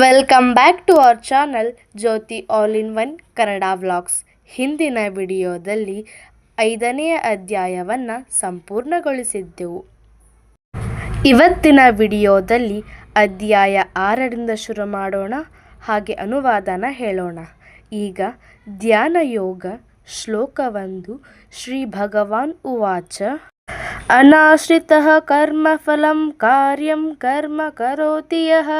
Welcome back to our channel Jyothi all in one Kannada vlogs ಹಿಂದಿನ ವಿಡಿಯೋದಲ್ಲಿ ಐದನೆಯ ಅಧ್ಯಾಯವನ್ನು ಸಂಪೂರ್ಣಗೊಳಿಸಿದ್ದೆವು. ಇವತ್ತಿನ ವಿಡಿಯೋದಲ್ಲಿ ಅಧ್ಯಾಯ ಆರರಿಂದ ಶುರು ಮಾಡೋಣ, ಹಾಗೆ ಅನುವಾದನ ಹೇಳೋಣ. ಈಗ ಧ್ಯಾನ ಯೋಗ ಶ್ಲೋಕವೊಂದು, ಶ್ರೀ ಭಗವಾನ್ ಉವಾಚ. ಅನಾಶ್ರಿತ ಕರ್ಮಫಲಂ ಕಾರ್ಯಂ ಕರ್ಮ ಕರೋತಿ ಯಃ.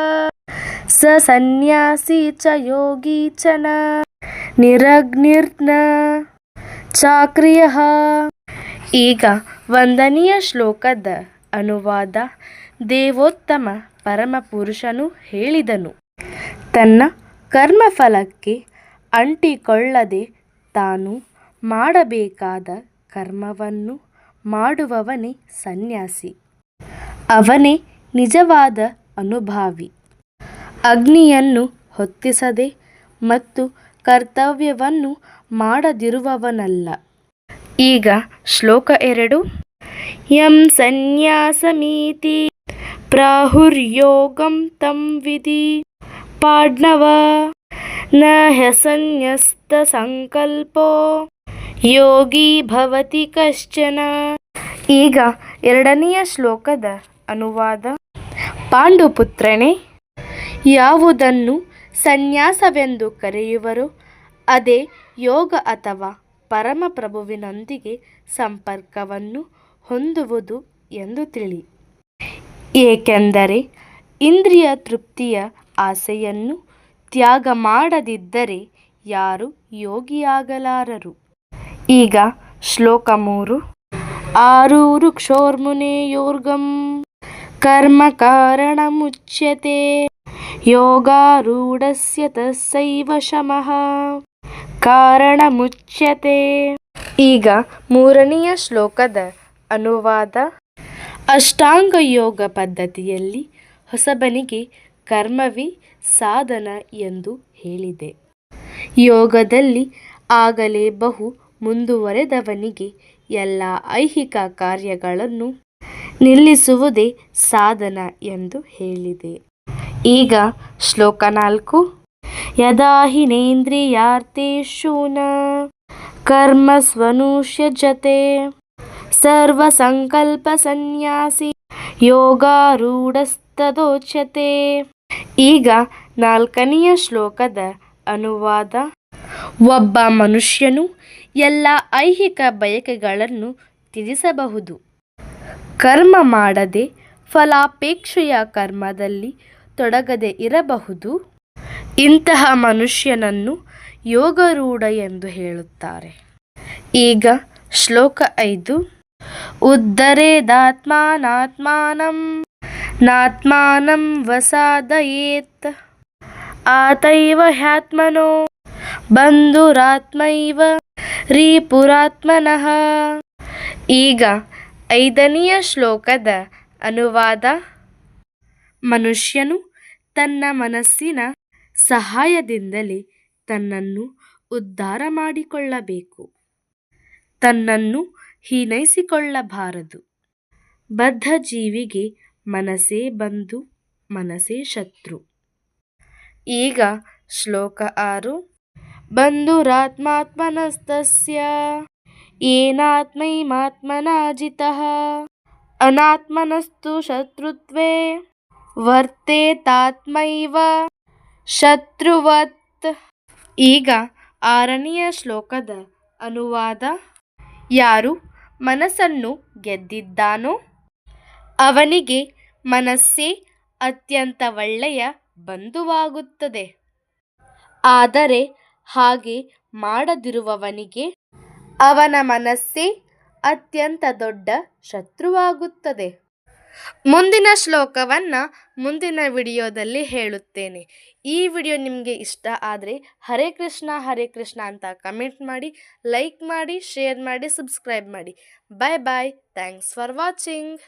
ಸನ್ಯಾಸಿ ಚ ಯೋಗಿ ಚ ನ ನಿರಗ್ನಿರ್ನ ಚಾಕ್ರಿಯ ಈಗ ವಂದನೀಯ ಶ್ಲೋಕದ ಅನುವಾದ ದೇವೋತ್ತಮ ಪರಮಪುರುಷನು ಹೇಳಿದನು. ತನ್ನ ಕರ್ಮಫಲಕ್ಕೆ ಅಂಟಿಕೊಳ್ಳದೆ ತಾನು ಮಾಡಬೇಕಾದ ಕರ್ಮವನ್ನು ಮಾಡುವವನೇ ಸನ್ಯಾಸಿ. ಅವನೇ ನಿಜವಾದ ಅನುಭಾವಿ. ಅಗ್ನಿಯನ್ನು ಹೊತ್ತಿಸದೆ ಮತ್ತು ಕರ್ತವ್ಯವನ್ನು ಮಾಡದಿರುವವನಲ್ಲ. ಈಗ ಶ್ಲೋಕ ಎರಡು. ಯಂ ಸನ್ಯಾಸಮೀತಿ ಪ್ರಾಹುರ್ಯೋಗಂ ತಂ ವಿಧಿ ಪಾಡ್ನವ ನ ಹ್ಯಸನ್ಯಸ್ತ ಸಂಕಲ್ಪೋ ಯೋಗಿ ಭವತಿ ಕಶ್ಚನ. ಈಗ ಎರಡನೆಯ ಶ್ಲೋಕದ ಅನುವಾದ. ಪಾಂಡುಪುತ್ರನೇ ಯಾವುದನ್ನು ಸನ್ಯಾಸವೆಂದು ಕರೆಯುವರೋ? ಅದೇ ಯೋಗ ಅಥವಾ ಪರಮಪ್ರಭುವಿನೊಂದಿಗೆ ಸಂಪರ್ಕವನ್ನು ಹೊಂದುವುದು ಎಂದು ತಿಳಿ. ಏಕೆಂದರೆ ಇಂದ್ರಿಯ ತೃಪ್ತಿಯ ಆಸೆಯನ್ನು ತ್ಯಾಗ ಮಾಡದಿದ್ದರೆ ಯಾರು ಯೋಗಿಯಾಗಲಾರರು. ಈಗ ಶ್ಲೋಕ ಮೂರು. ಆರೂರು ಕ್ಷೋರ್ಮುನೇಯೋರ್ಗಂ. ಕರ್ಮ ಕಾರಣ ಮುಚ್ಯತೆ. ಯೋಗಾರೂಢಸ್ಯ ತಸ್ಸೈವ ಶಮಃ. ಕಾರಣ ಮುಚ್ಯತೆ ಈಗ ಮೂರನೆಯ ಶ್ಲೋಕದ ಅನುವಾದ. ಅಷ್ಟಾಂಗ ಯೋಗ ಪದ್ಧತಿಯಲ್ಲಿ ಹೊಸಬನಿಗೆ ಕರ್ಮವೇ ಸಾಧನ ಎಂದು ಹೇಳಿದೆ. ಯೋಗದಲ್ಲಿ ಆಗಲೇ ಬಹು ಮುಂದುವರೆದವನಿಗೆ ಎಲ್ಲ ಐಹಿಕ ಕಾರ್ಯಗಳನ್ನು ನಿಲ್ಲಿಸುವುದೇ ಸಾಧನ ಎಂದು ಹೇಳಿದೆ. ಈಗ ಶ್ಲೋಕ ನಾಲ್ಕು. ಯದಾ ಹಿನೇಂದ್ರಿಯಾರ್ಥೇಷು ಕರ್ಮ ಸರ್ವ ಸರ್ವಸಂಕಲ್ಪ ಸನ್ಯಾಸಿ ಯೋಗಾರೂಢಸ್ತದೋಚ್ಯತೆ. ಈಗ ನಾಲ್ಕನೆಯ ಶ್ಲೋಕದ ಅನುವಾದ. ಒಬ್ಬ ಮನುಷ್ಯನು ಎಲ್ಲ ಐಹಿಕ ಬಯಕೆಗಳನ್ನು ತ್ಯಜಿಸಬಹುದು. ಕರ್ಮ ಮಾಡದೆ ಫಲಾಪೇಕ್ಷೆಯ ಕರ್ಮದಲ್ಲಿ ತೊಡಗದೆ ಇರಬಹುದು. ಇಂತಹ ಮನುಷ್ಯನನ್ನು ಯೋಗರೂಢ ಎಂದು ಹೇಳುತ್ತಾರೆ. ಈಗ ಶ್ಲೋಕ ಐದು. ಉದ್ಧರೇದಾತ್ಮಾನಾತ್ಮಾನಂ ನಾತ್ಮಾನಂ ವಸಾದಯೇತ್. ಆತೈವ ಹ್ಯಾತ್ಮನೋ, ಬಂಧುರಾತ್ಮೈವ ರೀಪುರಾತ್ಮನಃ. ಈಗ ಐದನೆಯ ಶ್ಲೋಕದ ಅನುವಾದ ಮನುಷ್ಯನು ತನ್ನ ಮನಸ್ಸಿನ ಸಹಾಯದಿಂದಲೇ ತನ್ನನ್ನು ಉದ್ಧಾರ ಮಾಡಿಕೊಳ್ಳಬೇಕು. ತನ್ನನ್ನು ಹೀನೈಸಿಕೊಳ್ಳಬಾರದು. ಬದ್ಧ ಜೀವಿಗೆ ಮನಸ್ಸೇ ಬಂಧು ಮನಸ್ಸೇ ಶತ್ರು. ಈಗ ಶ್ಲೋಕ ಆರು. ಬಂಧುರಾತ್ಮಾತ್ಮನಸ್ತಸ್ಯ. ಏನಾತ್ಮೈಮಾತ್ಮನಾಜಿತಃ. ಅನಾತ್ಮನಸ್ತು ಶತ್ರುತ್ವೇ. ವರ್ತೇತಾತ್ಮೈವ ಶತ್ರುವತ್. ಈಗ ಆರನೆಯ ಶ್ಲೋಕದ ಅನುವಾದ. ಯಾರು ಮನಸ್ಸನ್ನು ಗೆದ್ದಿದ್ದಾನೋ ಅವನಿಗೆ ಮನಸ್ಸೇ ಅತ್ಯಂತ ಒಳ್ಳೆಯ ಬಂಧುವಾಗುತ್ತದೆ. ಆದರೆ ಹಾಗೆ ಮಾಡದಿರುವವನಿಗೆ ಅವನ ಮನಸ್ಸೇ ಅತ್ಯಂತ ದೊಡ್ಡ ಶತ್ರುವಾಗುತ್ತದೆ. ಮುಂದಿನ ಶ್ಲೋಕವನ್ನು ಮುಂದಿನ ವಿಡಿಯೋದಲ್ಲಿ ಹೇಳುತ್ತೇನೆ. ಈ ವಿಡಿಯೋ ನಿಮಗೆ ಇಷ್ಟ ಆದರೆ ಹರೇ ಕೃಷ್ಣ ಹರೇ ಕೃಷ್ಣ ಅಂತ ಕಮೆಂಟ್ ಮಾಡಿ, ಲೈಕ್ ಮಾಡಿ, ಶೇರ್ ಮಾಡಿ, ಸಬ್ಸ್ಕ್ರೈಬ್ ಮಾಡಿ. Bye bye thanks for watching.